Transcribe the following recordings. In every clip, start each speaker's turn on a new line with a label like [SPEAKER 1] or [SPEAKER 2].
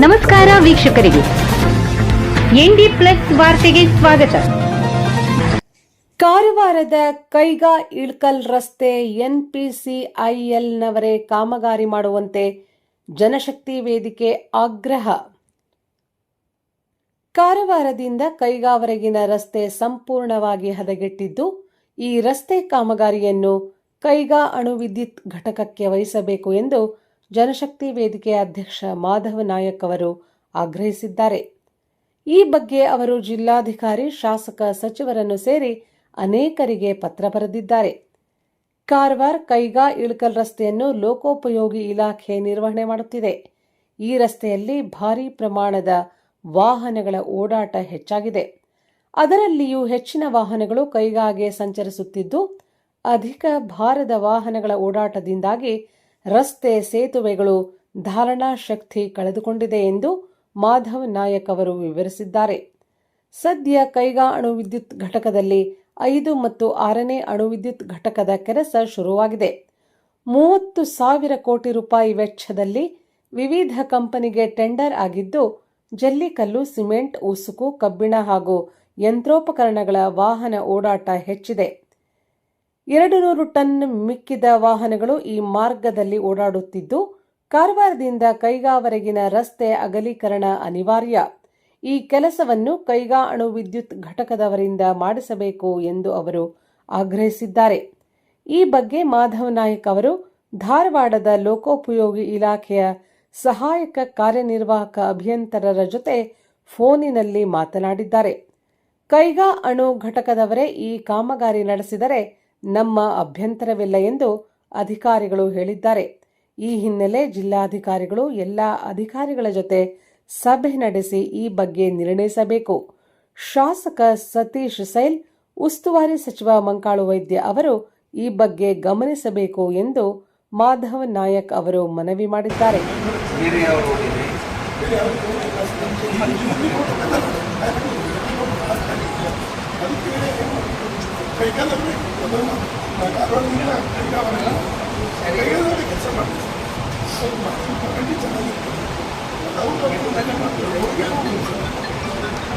[SPEAKER 1] ನಮಸ್ಕಾರ ವೀಕ್ಷಕರಿಗೆ. ND plus ವಾರ್ತೆಗೆ ಸ್ವಾಗತ.
[SPEAKER 2] ಕಾರವಾರದ ಕೈಗಾ ಇಳ್ಕಲ್ ರಸ್ತೆ ಎನ್ಪಿಸಿಐಎಲ್ನವರೇ ಕಾಮಗಾರಿ ಮಾಡುವಂತೆ ಜನಶಕ್ತಿ ವೇದಿಕೆ ಆಗ್ರಹ. ಕಾರವಾರದಿಂದ ಕೈಗಾವರೆಗಿನ ರಸ್ತೆ ಸಂಪೂರ್ಣವಾಗಿ ಹದಗೆಟ್ಟಿದ್ದು, ಈ ರಸ್ತೆ ಕಾಮಗಾರಿಯನ್ನು ಕೈಗಾ ಅಣು ವಿದ್ಯುತ್ ಘಟಕಕ್ಕೆ ವಹಿಸಬೇಕು ಎಂದು ಜನಶಕ್ತಿ ವೇದಿಕೆಯ ಅಧ್ಯಕ್ಷ ಮಾಧವ ನಾಯಕ್ ಅವರು ಆಗ್ರಹಿಸಿದ್ದಾರೆ. ಈ ಬಗ್ಗೆ ಅವರು ಜಿಲ್ಲಾಧಿಕಾರಿ, ಶಾಸಕ ಸಚಿವರನ್ನು ಸೇರಿ ಅನೇಕರಿಗೆ ಪತ್ರ ಬರೆದಿದ್ದಾರೆ. ಕಾರವಾರ ಕೈಗಾ ಇಳಕಲ್ ರಸ್ತೆಯನ್ನು ಲೋಕೋಪಯೋಗಿ ಇಲಾಖೆ ನಿರ್ವಹಣೆ ಮಾಡುತ್ತಿದೆ. ಈ ರಸ್ತೆಯಲ್ಲಿ ಭಾರೀ ಪ್ರಮಾಣದ ವಾಹನಗಳ ಓಡಾಟ ಹೆಚ್ಚಾಗಿದೆ. ಅದರಲ್ಲಿಯೂ ಹೆಚ್ಚಿನ ವಾಹನಗಳು ಕೈಗಾಗೆ ಸಂಚರಿಸುತ್ತಿದ್ದು, ಅಧಿಕ ಭಾರದ ವಾಹನಗಳ ಓಡಾಟದಿಂದಾಗಿ ರಸ್ತೆ ಸೇತುವೆಗಳು ಧಾರಣಾ ಶಕ್ತಿ ಕಳೆದುಕೊಂಡಿದೆ ಎಂದು ಮಾಧವ್ ನಾಯಕ್ ಅವರು ವಿವರಿಸಿದ್ದಾರೆ. ಸದ್ಯ ಕೈಗಾ ಅಣು ವಿದ್ಯುತ್ ಘಟಕದಲ್ಲಿ ಐದು ಮತ್ತು ಆರನೇ ಅಣು ವಿದ್ಯುತ್ ಘಟಕದ ಕೆಲಸ ಶುರುವಾಗಿದೆ. ಮೂವತ್ತು ಸಾವಿರ ಕೋಟಿ ರೂಪಾಯಿ ವೆಚ್ಚದಲ್ಲಿ ವಿವಿಧ ಕಂಪನಿಗೆ ಟೆಂಡರ್ ಆಗಿದ್ದು, ಜಲ್ಲಿಕಲ್ಲು, ಸಿಮೆಂಟ್, ಉಸುಕು, ಕಬ್ಬಿಣ ಹಾಗೂ ಯಂತ್ರೋಪಕರಣಗಳ ವಾಹನ ಓಡಾಟ ಹೆಚ್ಚಿದೆ. ಎರಡು ನೂರು ಟನ್ ಮಿಕ್ಕಿದ ವಾಹನಗಳು ಈ ಮಾರ್ಗದಲ್ಲಿ ಓಡಾಡುತ್ತಿದ್ದು, ಕಾರವಾರದಿಂದ ಕೈಗಾವರೆಗಿನ ರಸ್ತೆ ಅಗಲೀಕರಣ ಅನಿವಾರ್ಯ. ಈ ಕೆಲಸವನ್ನು ಕೈಗಾ ಅಣು ವಿದ್ಯುತ್ ಘಟಕದವರಿಂದ ಮಾಡಿಸಬೇಕು ಎಂದು ಅವರು ಆಗ್ರಹಿಸಿದ್ದಾರೆ. ಈ ಬಗ್ಗೆ ಮಾಧವ್ ನಾಯಕ್ ಅವರು ಧಾರವಾಡದ ಲೋಕೋಪಯೋಗಿ ಇಲಾಖೆಯ ಸಹಾಯಕ ಕಾರ್ಯನಿರ್ವಾಹಕ ಅಭಿಯಂತರರ ಜೊತೆ ಫೋನಿನಲ್ಲಿ ಮಾತನಾಡಿದ್ದಾರೆ. ಕೈಗಾ ಅಣು ಘಟಕದವರೇ ಈ ಕಾಮಗಾರಿ ನಡೆಸಿದರೆ ನಮ್ಮ ಅಭ್ಯಂತರವಿಲ್ಲ ಎಂದು ಅಧಿಕಾರಿಗಳು ಹೇಳಿದ್ದಾರೆ. ಈ ಹಿನ್ನೆಲೆ ಜಿಲ್ಲಾಧಿಕಾರಿಗಳು ಎಲ್ಲ ಅಧಿಕಾರಿಗಳ ಜೊತೆ ಸಭೆ ನಡೆಸಿ ಈ ಬಗ್ಗೆ ನಿರ್ಣಯಿಸಬೇಕು. ಶಾಸಕ ಸತೀಶ್ ಸೈಲ್ ಉಸ್ತುವಾರಿ ಸಚಿವ ಮಂಕಾಳು ವೈದ್ಯ ಅವರು ಈ ಬಗ್ಗೆ ಗಮನಿಸಬೇಕು ಎಂದು ಮಾಧವ ನಾಯಕ್ ಅವರು ಮನವಿ ಮಾಡಿದ್ದಾರೆ.
[SPEAKER 3] ಬೇರೆ ಯಾವ ಹೋಗಿದೆ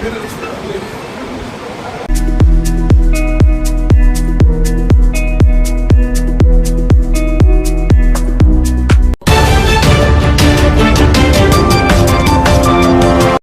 [SPEAKER 4] ಕೆಲಸ